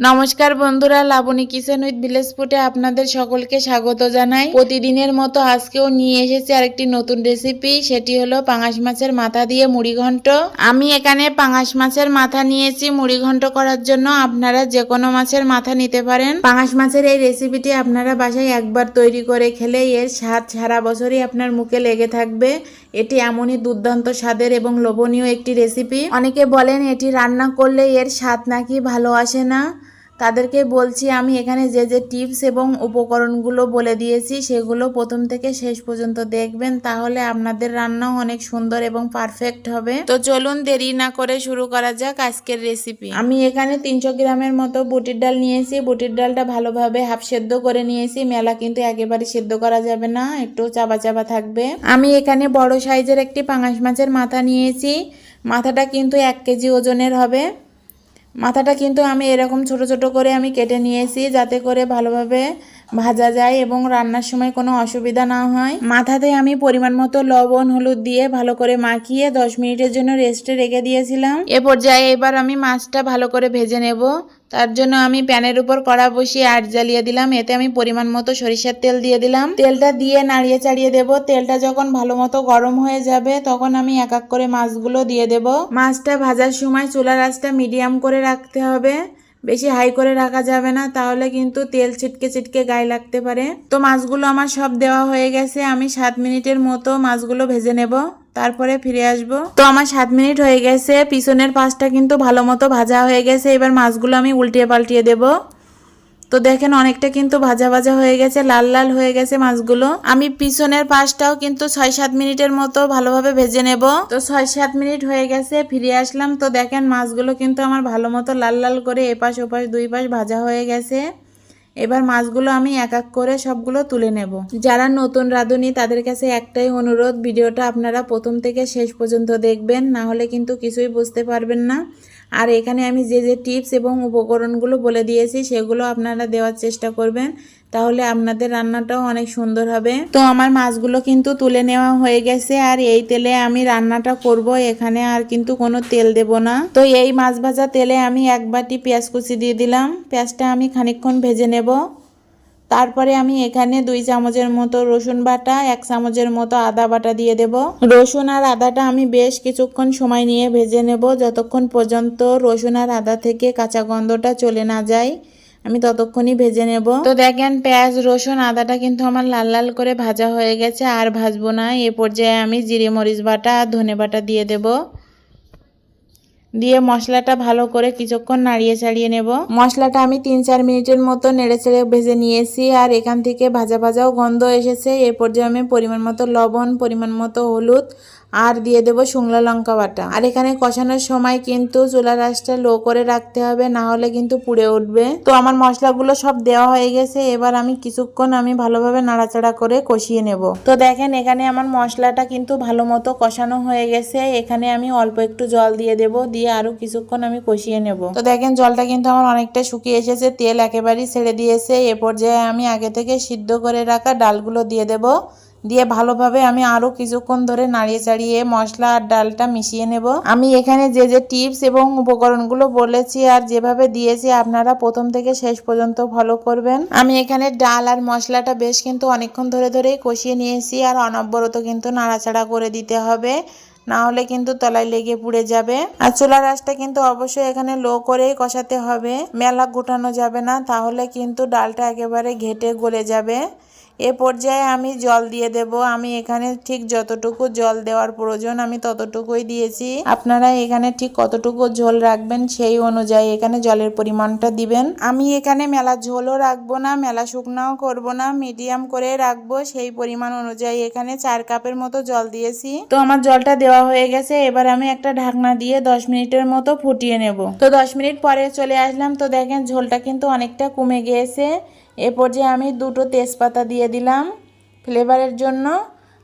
নমস্কার বন্ধুরা, Laboni kitchen with village ফুটে আপনাদের সকলকে স্বাগত জানাই। প্রতিদিনের মতো আজকেও নিয়ে এসেছি আরেকটি নতুন রেসিপি সেটি হলো পাঙাশ মাছের মাথা দিয়ে মুড়ি ঘন্ট। আমি এখানে পাঙাশ মাছের মাথা নিয়েছি, মুড়ি ঘন্ট করার জন্য আপনারা যে কোনো মাছের মাথা নিতে পারেন। পাঙাশ মাছের এই রেসিপিটি আপনারা বাসায় একবার তৈরি করে খেলে এর স্বাদ সারা বছরই আপনার মুখে লেগে থাকবে। এটি এমনই দুর্দান্ত স্বাদের এবং লোভনীয় একটি রেসিপি অনেকে বলেন এটি রান্না করলে এর স্বাদ নাকি ভালো আসে না। তাদেরকে বলছি, আমি এখানে যে যে টিপস এবং উপকরণগুলো বলে দিয়েছি, সেগুলো প্রথম থেকে শেষ পর্যন্ত দেখবেন, তাহলে আপনাদের রান্নাও অনেক সুন্দর এবং পারফেক্ট হবে। তো চলুন দেরি না করে শুরু করা যাক আজকের রেসিপি আমি এখানে তিনশো গ্রামের মতো বুটির ডাল নিয়েছি। বুটির ডালটা ভালোভাবে হাফ সেদ্ধ করে নিয়েছি। মেলা কিন্তু একেবারে সেদ্ধ করা যাবে না, একটু চাবা চাবা থাকবে। আমি এখানে বড় সাইজের একটি পাঙাশ মাছের মাথা নিয়েছি। মাথাটা কিন্তু এক কেজি ওজনের হবে। মাথাটা কিন্তু আমি এরকম ছোট ছোট করে আমি কেটে নিয়েছি যাতে করে ভালোভাবে ভাজা যায় এবং রান্নার সময় কোনো অসুবিধা না হয়। মাথাতে আমি পরিমাণ মতো লবণ, হলুদ দিয়ে ভালো করে মাখিয়ে দশ মিনিটের জন্য রেস্টে রেখে দিয়েছিলাম। এ পর্যায়ে এবার আমি মাছটা ভালো করে ভেজে নেব। তার জন্য আমি প্যানের উপর কড়া বসিয়ে আট জ্বালিয়ে দিলাম। এতে আমি পরিমাণ মতো সরিষার তেল দিয়ে দিলাম। তেলটা দিয়ে নাড়িয়ে চাড়িয়ে দেব। তেলটা যখন ভালো মতো গরম হয়ে যাবে, তখন আমি এক এক করে মাছগুলো দিয়ে দেব। মাছটা ভাজার সময় চুলার আঁচটা মিডিয়াম করে রাখতে হবে। বেশি হাই করে রাখা যাবে না, তাহলে কিন্তু তেল ছিটকে ছিটকে গায়ে লাগতে পারে। তো মাছগুলো আমার সব দেওয়া হয়ে গেছে, আমি সাত মিনিটের মতো মাছগুলো ভেজে নেব, তারপরে ফিরে আসব। তো আমার সাত মিনিট হয়ে গেছে, পিছনের পাশটা কিন্তু ভালো মতো ভাজা হয়ে গেছে, এবার মাছগুলো আমি উল্টিয়ে পাল্টিয়ে দেব। তো দেখেন অনেকটা কিন্তু ভাজা ভাজা হয়ে গেছে, লাল লাল হয়ে গেছে মাছগুলো। আমি পিছনের পাশটাও কিন্তু ছয় সাত মিনিটের মতো ভালোভাবে ভেজে নেব। তো ছয় সাত মিনিট হয়ে গেছে, ফিরে আসলাম। তো দেখেন মাছগুলো কিন্তু আমার ভালো মতো লাল লাল করে এপাশ ওপাশ দুই পাশ ভাজা হয়ে গেছে। এবার মাছগুলো আমি এক এক করে সবগুলো তুলে নেব। যারা নতুন রাঁধুনি, তাদের কাছে একটাই অনুরোধ, ভিডিওটা আপনারা প্রথম থেকে শেষ পর্যন্ত দেখবেন, না হলে কিন্তু কিছুই বুঝতে পারবেন না। আর এখানে আমি যে যে টিপস এবং উপকরণগুলো বলে দিয়েছি, সেগুলো আপনারা দেওয়ার চেষ্টা করবেন। তাহলে আপনাদের রান্নাটাও অনেক সুন্দর হবে। তো আমার মাছগুলো কিন্তু তুলে নেওয়া হয়ে গেছে আর এই তেলে আমি রান্নাটা করব। এখানে আর কিন্তু কোনো তেল দেব না। তো এই মাছ ভাজা তেলে আমি এক বাটি পেঁয়াজ কুচি দিয়ে দিলাম। পেঁয়াজটা আমি খানিকক্ষণ ভেজে নেব। তারপরে আমি এখানে দুই চামচের মতো রসুন বাটা, এক চামচের মতো আদা বাটা দিয়ে দেব। রসুন আর আদাটা আমি বেশ কিছুক্ষণ সময় নিয়ে ভেজে নেব। যতক্ষণ পর্যন্ত রসুন আর আদা থেকে কাঁচা গন্ধটা চলে না যায় আমি ততক্ষণই ভেজে নেব। তো দেখেন, পেঁয়াজ, রসুন, আদাটা কিন্তু আমার লাল লাল করে ভাজা হয়ে গেছে, আর ভাজবো না। এ পর্যায়ে আমি জিরে মরিচ বাটা আর ধনে বাটা দিয়ে দেবো। দিয়ে মশলাটা ভালো করে কিছুক্ষণ নাড়িয়ে ছাড়িয়ে নেব। মশলাটা আমি তিন চার মিনিটের মতো নেড়ে চেড়ে ভেজে নিয়েছি, আর এখান থেকে ভাজা ভাজাও গন্ধ এসেছে। এ পর্যায়ে আমি পরিমাণ মতো লবণ, পরিমাণ মতো হলুদ আর দিয়ে দেবো শুকনো লঙ্কা বাটা। আর এখানে কষানোর সময় কিন্তু চুলার আঁচটা লো করে রাখতে হবে, না হলে কিন্তু পুড়ে উঠবে। তো আমার মশলাগুলো সব দেওয়া হয়ে গেছে, এবার আমি কিছুক্ষণ আমি ভালোভাবে নাড়াচাড়া করে কষিয়ে নেব। তো দেখেন এখানে আমার মশলাটা কিন্তু ভালো মতো কষানো হয়ে গেছে, এখানে আমি অল্প একটু জল দিয়ে দেব, দিয়ে আরও কিছুক্ষণ আমি কষিয়ে নেব। তো দেখেন জলটা কিন্তু আমার অনেকটা শুকিয়ে এসেছে, তেল একেবারেই ছেড়ে দিয়েছে, এ পর্যায়ে আমি আগে থেকে সিদ্ধ করে রাখা ডালগুলো দিয়ে দেব। দিয়ে ভালোভাবে আমি আরও কিছুক্ষণ ধরে নাড়িয়ে চাড়িয়ে মশলা আর ডালটা মিশিয়ে নেব। আমি এখানে যে যে টিপস এবং উপকরণগুলো বলেছি আর যেভাবে দিয়েছি আপনারা প্রথম থেকে শেষ পর্যন্ত ফলো করবেন। আমি এখানে ডাল আর মশলাটা বেশ কিন্তু অনেকক্ষণ ধরে ধরেই কষিয়ে নিয়েছি আর অনবরত কিন্তু নাড়াচাড়া করে দিতে হবে। না হলে কিন্তু তলায় লেগে পুড়ে যাবে। আর চুলার আঁচটা কিন্তু অবশ্যই এখানে লো করেই কষাতে হবে। মেলা গোটানো যাবে না, তাহলে কিন্তু ডালটা একেবারে ঘেটে গলে যাবে। এ পর্যায়ে আমি জল দিয়ে দেব। আমি এখানে ঠিক যতটুকু জল দেওয়ার প্রয়োজন আমি ততটুকুই দিয়েছি। আপনারা এখানে ঠিক কতটুকু ঝোল রাখবেন সেই অনুযায়ী এখানে জলের পরিমাণটা দিবেন। আমি এখানে মেলা ঝোলও রাখব না, মেলা শুকনাও করব না, মিডিয়াম করে রাখব। সেই পরিমাণ অনুযায়ী এখানে চার কাপের মতো জল দিয়েছি। তো আমার জলটা দেওয়া হয়ে গেছে। এবার আমি একটা ঢাকনা দিয়ে দশ মিনিটের মতো ফুটিয়ে নেব। তো দশ মিনিট পরে চলে আসলাম। তো দেখেন ঝোলটা কিন্তু অনেকটা কমে গিয়েছে। এ পর্যায়ে আমি দুটো তেজপাতা দিয়ে দিলাম ফ্লেভারের জন্য,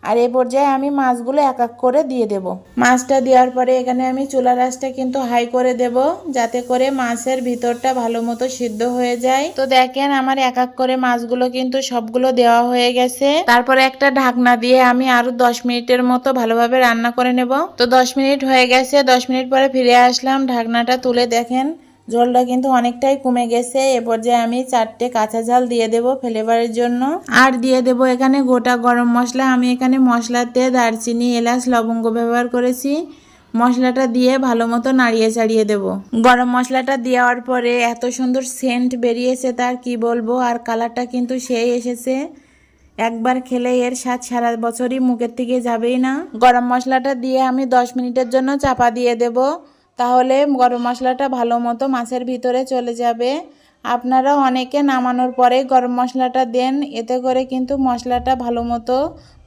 আর এ পর্যায়ে আমি মাছগুলো এক এক করে দিয়ে দেব। মাছটা দেওয়ার পরে এখানে আমি চুলা রাসটা কিন্তু হাই করে দেব, যাতে করে মাছের ভিতরটা ভালো মতো সিদ্ধ হয়ে যায়। তো দেখেন আমার এক এক করে মাছগুলো কিন্তু সবগুলো দেওয়া হয়ে গেছে। তারপরে একটা ঢাকনা দিয়ে আমি আরও দশ মিনিটের মতো ভালোভাবে রান্না করে নেব। তো দশ মিনিট হয়ে গেছে, দশ মিনিট পরে ফিরে আসলাম, ঢাকনাটা তুলে দেখেন ঝোলটা কিন্তু অনেকটাই কমে গেছে। এ পর্যায়ে আমি চারটে কাঁচা ঝাল দিয়ে দেব ফ্লেভারের জন্য। আর দিয়ে দেব এখানে গোটা গরম মশলা। আমি এখানে মশলাতে দারচিনি, এলাচ, লবঙ্গ ব্যবহার করেছি। মশলাটা দিয়ে ভালো মতো নাড়িয়ে চাড়িয়ে দেব। গরম মশলাটা দেওয়ার পরে এত সুন্দর সেন্ট বেরিয়েছে তার, কি বলব? আর কালারটা কিন্তু সেই এসেছে। একবার খেলে এর স্বাদ সারা বছরই মুখের থেকে যাবেই না। গরম মশলাটা দিয়ে আমি দশ মিনিটের জন্য চাপা দিয়ে দেব। তাহলে গরম মশলাটা ভালো মতো মাছের ভিতরে চলে যাবে। আপনারা অনেকে নামানোর পরে গরম মশলাটা দেন, এতে করে কিন্তু মশলাটা ভালো মতো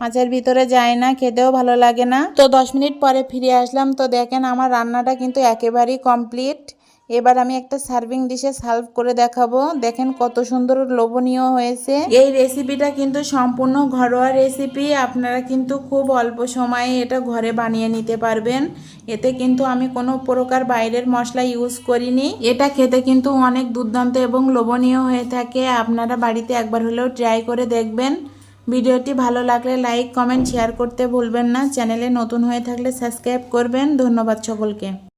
মাছের ভিতরে যায় না, খেতেও ভালো লাগে না। তো দশ মিনিট পরে ফিরে আসলাম। তো দেখেন আমার রান্নাটা কিন্তু একেবারেই কমপ্লিট এবার আমি একটা সার্ভিং ডিশে সার্ভ করে দেখাবো। দেখেন কত সুন্দর লোভনীয় হয়েছে। এই রেসিপিটা কিন্তু সম্পূর্ণ ঘরোয়া রেসিপি। আপনারা কিন্তু খুব অল্প সময়ে এটা ঘরে বানিয়ে নিতে পারবেন। এতে কিন্তু আমি কোনো প্রকার বাইরের মশলা ইউজ করিনি। এটা খেতে কিন্তু অনেক দুর্দান্ত এবং লোভনীয় হয়ে থাকে। আপনারা বাড়িতে একবার হলেও ট্রাই করে দেখবেন। ভিডিওটি ভালো লাগলে লাইক, কমেন্ট, শেয়ার করতে ভুলবেন না। চ্যানেলে নতুন হয়ে থাকলে সাবস্ক্রাইব করবেন। ধন্যবাদ সকলকে।